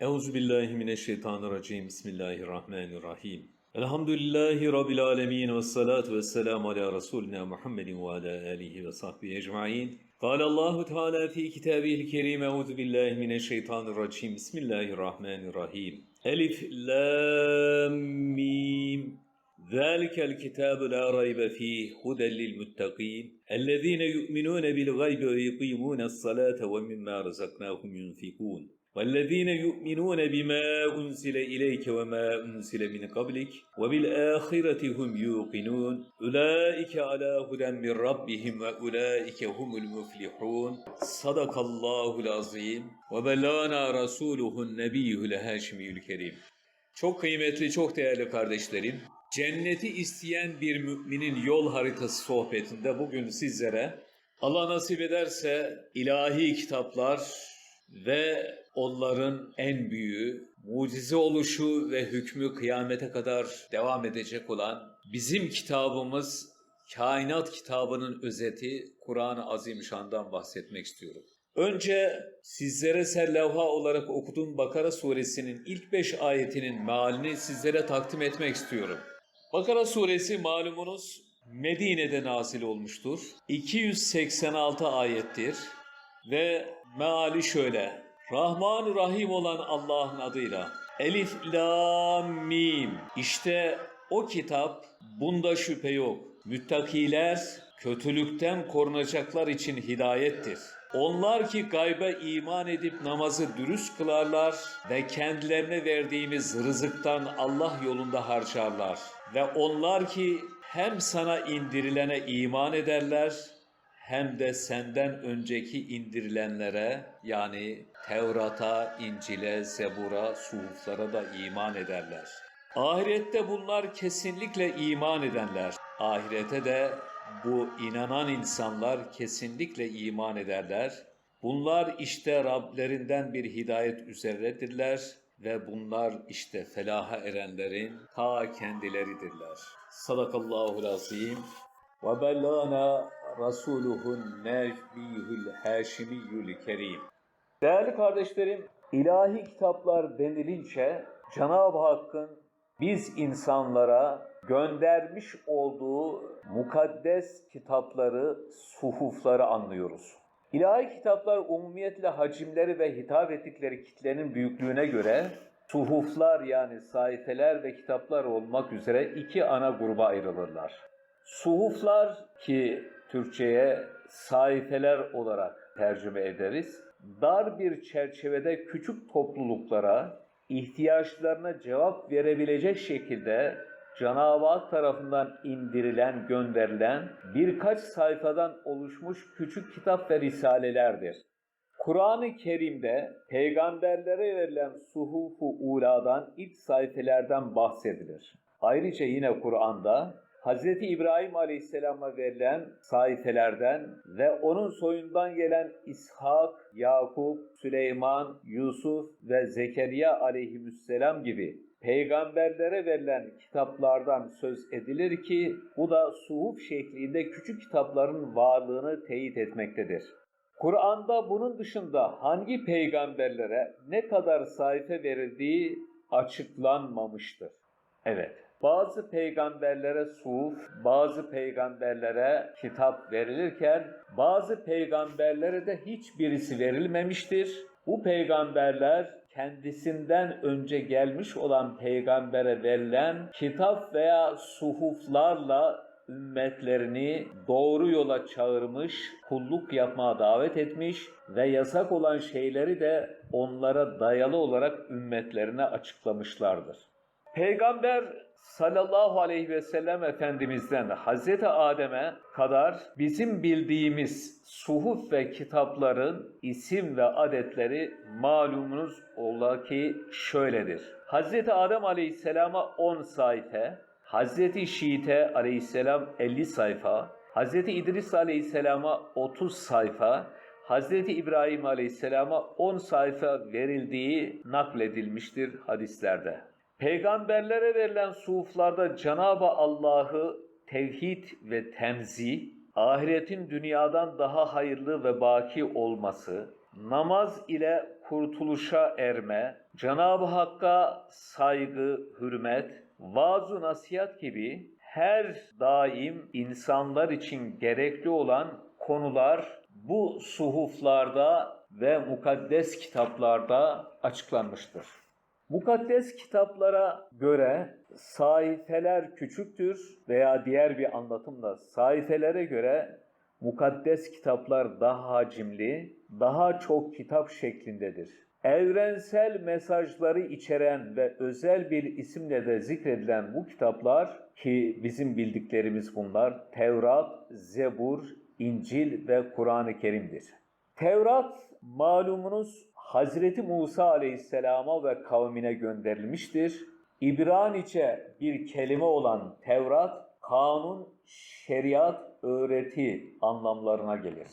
Euzu billahi mineşşeytanirracim. Bismillahirrahmanirrahim. Elhamdülillahi rabbil alamin ve salatu vesselam ala resulina Muhammedin ve ala alihi ve sahbihi ecmaîn. قال الله تعالى في كتابه الكريم أعوذ بالله من الشيطان الرجيم بسم الله الرحمن الرحيم ألف لام ميم ذلك الكتاب لا ريب فيه هدى للمتقين الذين يؤمنون بالغيب ويقيمون الصلاة ومما رزقناهم ينفقون والذين يؤمنون بما أنزل إليك وما أنزل من قبلك وبالآخرة هم يوقنون أولئك على هدى من ربهم وأولئك هم المفلحون صدق الله العظيم وبلغنا رسوله النبي الهاشمي الكريم Çok kıymetli, çok değerli kardeşlerim, cenneti isteyen bir müminin yol haritası sohbetinde bugün sizlere Allah nasip ederse ilahi kitaplar ve onların en büyüğü, mucize oluşu ve hükmü kıyamete kadar devam edecek olan bizim kitabımız Kainat kitabının özeti Kur'an-ı Azimüşşan'dan bahsetmek istiyorum. Önce sizlere serlevha olarak okuduğum Bakara suresinin ilk beş ayetinin mealini sizlere takdim etmek istiyorum. Bakara suresi malumunuz Medine'de nazil olmuştur. 286 ayettir ve meali şöyle. Rahman Rahim olan Allah'ın adıyla. Elif, La, Mim. İşte o kitap, bunda şüphe yok. Müttakiler kötülükten korunacaklar için hidayettir. Onlar ki gayba iman edip namazı dürüst kılarlar ve kendilerine verdiğimiz rızıktan Allah yolunda harcarlar. Ve onlar ki hem sana indirilene iman ederler hem de senden önceki indirilenlere yani Tevrat'a, İncil'e, Zebur'a, suhuflara da iman ederler. Ahirette bunlar kesinlikle iman edenler. Ahirete de bu inanan insanlar kesinlikle iman ederler. Bunlar işte Rablerinden bir hidayet üzeredirler ve bunlar işte felaha erenlerin ta kendileridirler. Sadakallahul azim. Ve bellana rasuluhun nebiyül haşimiyyül kerim. Değerli kardeşlerim, ilahi kitaplar denilince Cenab-ı Hakk'ın biz insanlara göndermiş olduğu mukaddes kitapları, suhufları anlıyoruz. İlahi kitaplar umumiyetle hacimleri ve hitap ettikleri kitlenin büyüklüğüne göre suhuflar yani sayfeler ve kitaplar olmak üzere iki ana gruba ayrılırlar. Suhuflar ki Türkçe'ye sayfeler olarak tercüme ederiz. Dar bir çerçevede küçük topluluklara ihtiyaçlarına cevap verebilecek şekilde Cenab-ı Hak tarafından indirilen, gönderilen birkaç sayfadan oluşmuş küçük kitap ve risalelerdir. Kur'an-ı Kerim'de peygamberlere verilen suhufu uladan ilk sayfelerden bahsedilir. Ayrıca yine Kur'an'da Hz. İbrahim Aleyhisselam'a verilen sayfelerden ve onun soyundan gelen İshak, Yakup, Süleyman, Yusuf ve Zekeriya aleyhisselam gibi peygamberlere verilen kitaplardan söz edilir ki bu da suhuf şeklinde küçük kitapların varlığını teyit etmektedir. Kur'an'da bunun dışında hangi peygamberlere ne kadar sayfa verildiği açıklanmamıştır. Evet, bazı peygamberlere suhuf, bazı peygamberlere kitap verilirken bazı peygamberlere de hiçbirisi verilmemiştir. Bu peygamberler kendisinden önce gelmiş olan peygambere verilen kitap veya suhuflarla ümmetlerini doğru yola çağırmış, kulluk yapmaya davet etmiş ve yasak olan şeyleri de onlara dayalı olarak ümmetlerine açıklamışlardır. Peygamber sallallahu aleyhi ve sellem Efendimiz'den Hazreti Adem'e kadar bizim bildiğimiz suhuf ve kitapların isim ve adetleri malumunuz ola ki şöyledir. Hazreti Adem aleyhisselama 10 sayfa, Hazreti Şiit'e aleyhisselam 50 sayfa, Hazreti İdris aleyhisselama 30 sayfa, Hazreti İbrahim aleyhisselama 10 sayfa verildiği nakledilmiştir hadislerde. Peygamberlere verilen suhuflarda Cenab-ı Allah'ı tevhid ve temzih, ahiretin dünyadan daha hayırlı ve baki olması, namaz ile kurtuluşa erme, Cenab-ı Hakk'a saygı, hürmet, vaaz nasihat gibi her daim insanlar için gerekli olan konular bu suhuflarda ve mukaddes kitaplarda açıklanmıştır. Mukaddes kitaplara göre sayfeler küçüktür veya diğer bir anlatımda sayfelere göre mukaddes kitaplar daha hacimli, daha çok kitap şeklindedir. Evrensel mesajları içeren ve özel bir isimle de zikredilen bu kitaplar ki bizim bildiklerimiz bunlar Tevrat, Zebur, İncil ve Kur'an-ı Kerim'dir. Tevrat malumunuz Hazreti Musa Aleyhisselam'a ve kavmine gönderilmiştir. İbranice bir kelime olan Tevrat, kanun, şeriat, öğreti anlamlarına gelir.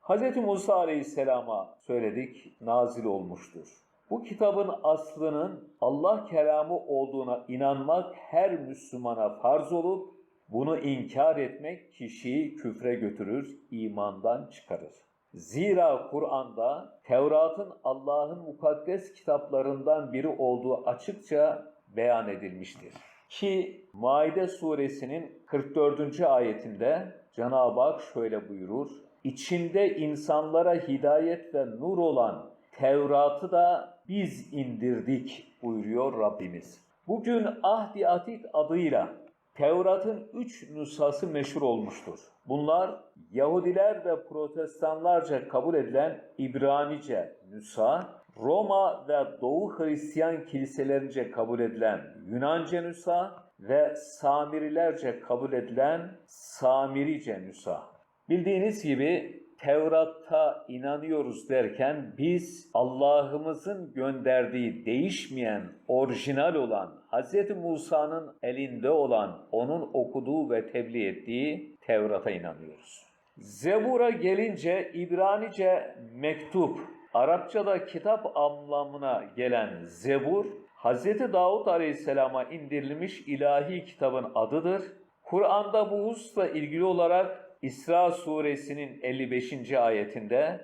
Hz. Musa Aleyhisselam'a söyledik, nazil olmuştur. Bu kitabın aslının Allah kelamı olduğuna inanmak her Müslümana farz olup, bunu inkar etmek kişiyi küfre götürür, imandan çıkarır. Zira Kur'an'da Tevrat'ın Allah'ın mukaddes kitaplarından biri olduğu açıkça beyan edilmiştir. Ki Maide suresinin 44. ayetinde Cenab-ı Hak şöyle buyurur. İçinde insanlara hidayet ve nur olan Tevrat'ı da biz indirdik buyuruyor Rabbimiz. Bugün Ahdi Atik adıyla Tevrat'ın üç nüshası meşhur olmuştur. Bunlar Yahudiler ve Protestanlarca kabul edilen İbranice nüsa, Roma ve Doğu Hristiyan kiliselerince kabul edilen Yunanca nüsa ve Samirilerce kabul edilen Samirice nüsa. Bildiğiniz gibi Tevrat'ta inanıyoruz derken biz Allah'ımızın gönderdiği değişmeyen, orijinal olan, Hz. Musa'nın elinde olan, onun okuduğu ve tebliğ ettiği Tevrat'a inanıyoruz. Zebur'a gelince İbranice mektup, Arapçada kitap anlamına gelen Zebur, Hz. Davud Aleyhisselam'a indirilmiş ilahi kitabın adıdır. Kur'an'da bu hususla ilgili olarak İsra suresinin 55. ayetinde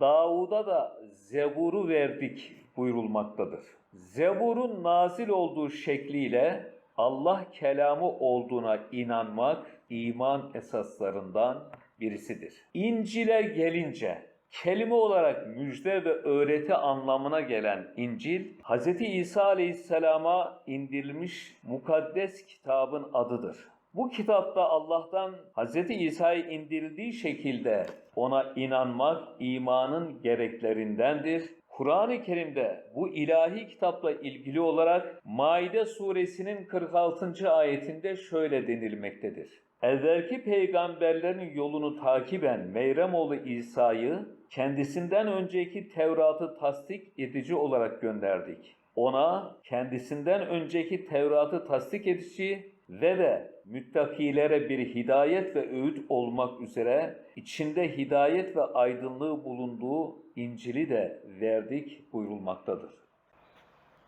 Davud'a da Zebur'u verdik buyurulmaktadır. Zebur'un nazil olduğu şekliyle Allah kelamı olduğuna inanmak iman esaslarından birisidir. İncil'e gelince kelime olarak müjde ve öğreti anlamına gelen İncil, Hz. İsa Aleyhisselam'a indirilmiş mukaddes kitabın adıdır. Bu kitapta Allah'tan Hz. İsa'yı indirildiği şekilde ona inanmak imanın gereklerindendir. Kur'an-ı Kerim'de bu ilahi kitapla ilgili olarak Maide suresinin 46. ayetinde şöyle denilmektedir. Evvelki peygamberlerin yolunu takiben Meyremoğlu İsa'yı kendisinden önceki Tevrat'ı tasdik edici olarak gönderdik. Ona kendisinden önceki Tevrat'ı tasdik edici ve de müttakilere bir hidayet ve öğüt olmak üzere içinde hidayet ve aydınlığı bulunduğu İncil'i de verdik buyurulmaktadır.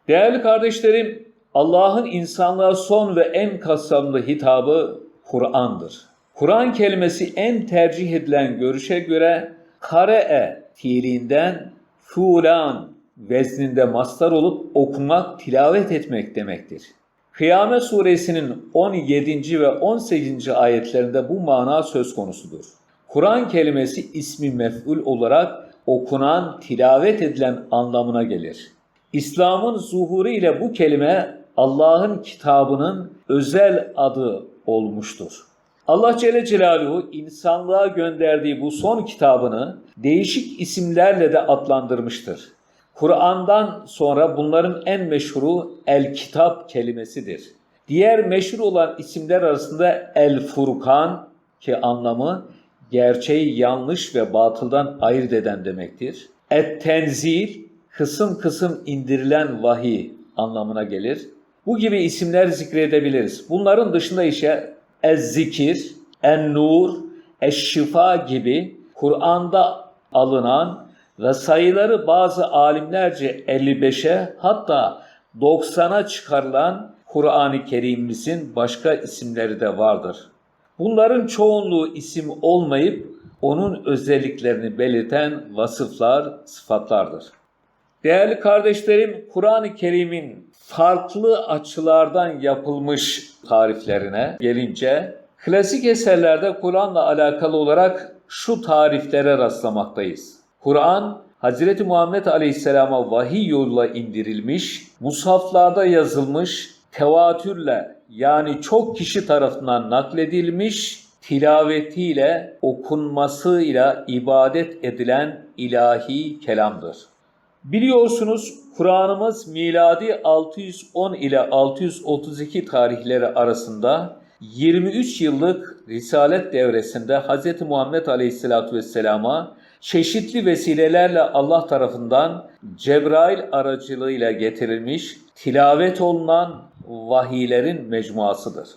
Değerli kardeşlerim, Allah'ın insanlığa son ve en kapsamlı hitabı Kur'an'dır. Kur'an kelimesi en tercih edilen görüşe göre kare'e fiilinden fulan vezninde mastar olup okumak, tilavet etmek demektir. Kıyamet suresinin 17. ve 18. ayetlerinde bu mana söz konusudur. Kur'an kelimesi ismi mef'ul olarak okunan, tilavet edilen anlamına gelir. İslam'ın zuhuru ile bu kelime Allah'ın kitabının özel adı olmuştur. Allah Celle Celaluhu insanlığa gönderdiği bu son kitabını değişik isimlerle de adlandırmıştır. Kur'an'dan sonra bunların en meşhuru El Kitap kelimesidir. Diğer meşhur olan isimler arasında El Furkan ki anlamı gerçeği yanlış ve batıldan ayırt eden demektir. Et Tenzil kısım kısım indirilen vahiy anlamına gelir. Bu gibi isimler zikredebiliriz. Bunların dışında ise Ez-Zikir, En-Nur, Eş-Şifa gibi Kur'an'da alınan ve sayıları bazı alimlerce 55'e hatta 90'a çıkarılan Kur'an-ı Kerim'imizin başka isimleri de vardır. Bunların çoğunluğu isim olmayıp onun özelliklerini belirten vasıflar, sıfatlardır. Değerli kardeşlerim, Kur'an-ı Kerim'in farklı açılardan yapılmış tariflerine gelince, klasik eserlerde Kur'an'la alakalı olarak şu tariflere rastlamaktayız. Kur'an, Hz. Muhammed Aleyhisselam'a vahiy yoluyla indirilmiş, musaflarda yazılmış, tevatürle yani çok kişi tarafından nakledilmiş, tilavetiyle, okunmasıyla ibadet edilen ilahi kelamdır. Biliyorsunuz Kur'an'ımız miladi 610 ile 632 tarihleri arasında 23 yıllık Risalet devresinde Hz. Muhammed Aleyhisselatü Vesselam'a çeşitli vesilelerle Allah tarafından Cebrail aracılığıyla getirilmiş, tilavet olunan vahiylerin mecmuasıdır.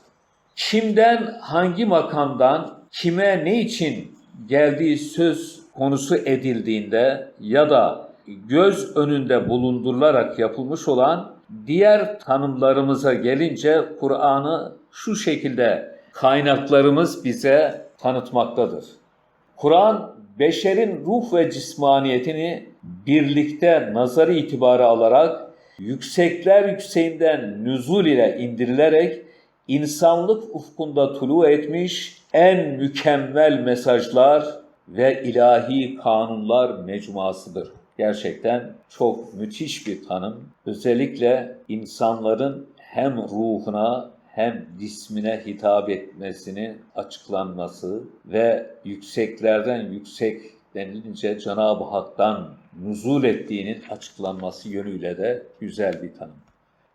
Kimden, hangi makamdan, kime ne için geldiği söz konusu edildiğinde ya da göz önünde bulundurularak yapılmış olan diğer tanımlarımıza gelince Kur'an'ı şu şekilde kaynaklarımız bize tanıtmaktadır. Kur'an beşerin ruh ve cismaniyetini birlikte nazarı itibarı alarak yüksekler yükseğinden nüzul ile indirilerek insanlık ufkunda tulu etmiş en mükemmel mesajlar ve ilahi kanunlar mecmuasıdır. Gerçekten çok müthiş bir tanım. Özellikle insanların hem ruhuna hem cismine hitap etmesini açıklanması ve yükseklerden yüksek denilince Cenab-ı Hak'tan nuzul ettiğinin açıklanması yönüyle de güzel bir tanım.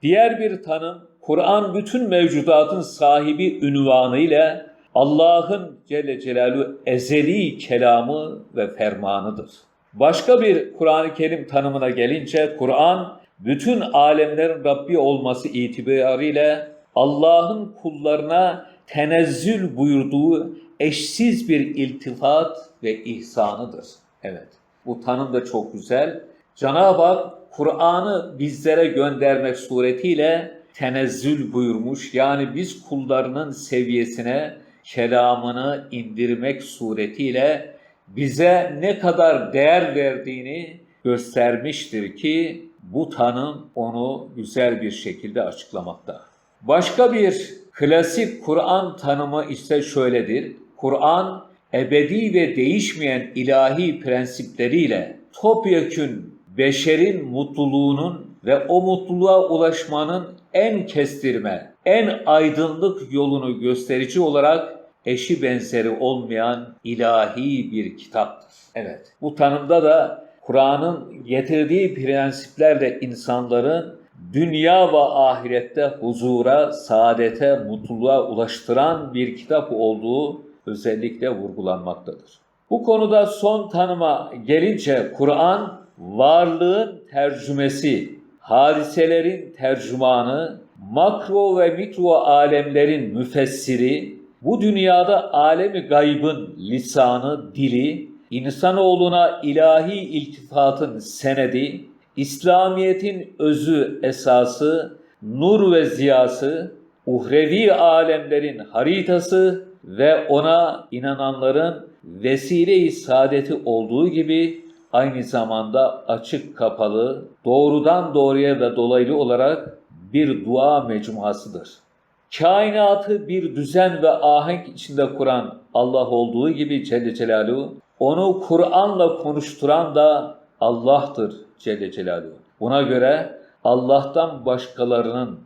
Diğer bir tanım, Kur'an bütün mevcudatın sahibi ünvanı ile Allah'ın Celle Celaluhu ezeli kelamı ve fermanıdır. Başka bir Kur'an-ı Kerim tanımına gelince Kur'an bütün alemlerin Rabbi olması itibariyle Allah'ın kullarına tenezzül buyurduğu eşsiz bir iltifat ve ihsanıdır. Evet, bu tanım da çok güzel. Cenab-ı Hak Kur'an'ı bizlere göndermek suretiyle tenezzül buyurmuş. Yani biz kullarının seviyesine kelamını indirmek suretiyle bize ne kadar değer verdiğini göstermiştir ki bu tanım onu güzel bir şekilde açıklamakta. Başka bir klasik Kur'an tanımı ise şöyledir. Kur'an ebedi ve değişmeyen ilahi prensipleriyle topyekün beşerin mutluluğunun ve o mutluluğa ulaşmanın en kestirme, en aydınlık yolunu gösterici olarak eşi benzeri olmayan ilahi bir kitaptır. Evet, bu tanımda da Kur'an'ın getirdiği prensiplerle insanların dünya ve ahirette huzura, saadete, mutluluğa ulaştıran bir kitap olduğu özellikle vurgulanmaktadır. Bu konuda son tanıma gelince Kur'an varlığın tercümesi, hadiselerin tercümanı, makro ve mikro alemlerin müfessiri, bu dünyada alemi gaybın lisanı, dili, insanoğluna ilahi iltifatın senedi, İslamiyet'in özü, esası, nur ve ziyası, uhrevi alemlerin haritası ve ona inananların vesile-i saadeti olduğu gibi aynı zamanda açık kapalı, doğrudan doğruya ve dolaylı olarak bir dua mecmuasıdır. Kainatı bir düzen ve ahenk içinde kuran Allah olduğu gibi Celle Celaluhu, onu Kur'an'la konuşturan da Allah'tır Celle Celaluhu. Buna göre Allah'tan başkalarının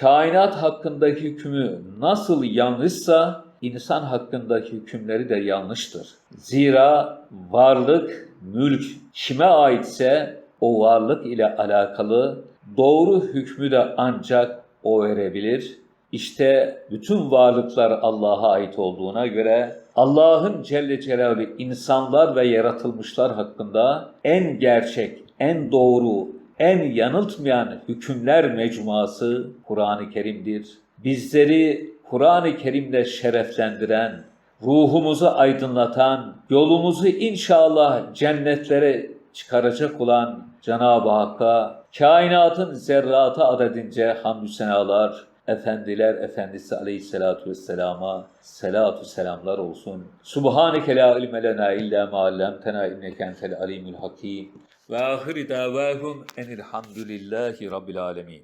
kainat hakkındaki hükmü nasıl yanlışsa insan hakkındaki hükümleri de yanlıştır. Zira varlık, mülk kime aitse o varlık ile alakalı doğru hükmü de ancak o verebilir. İşte bütün varlıklar Allah'a ait olduğuna göre Allah'ın Celle Celaluhu insanlar ve yaratılmışlar hakkında en gerçek, en doğru, en yanıltmayan hükümler mecmuası Kur'an-ı Kerim'dir. Bizleri Kur'an-ı Kerim'le şereflendiren, ruhumuzu aydınlatan, yolumuzu inşallah cennetlere çıkaracak olan Cenab-ı Hakk'a kainatın zerratı adedince hamdü senalar, efendiler efendisi aleyhissalatu vesselama selatu selamlar olsun. Subhaneke la ilme lena illa ma allamtena inneke entel alimul hakim. Ve ahiri davahum enilhamdülillahi rabbil alemin.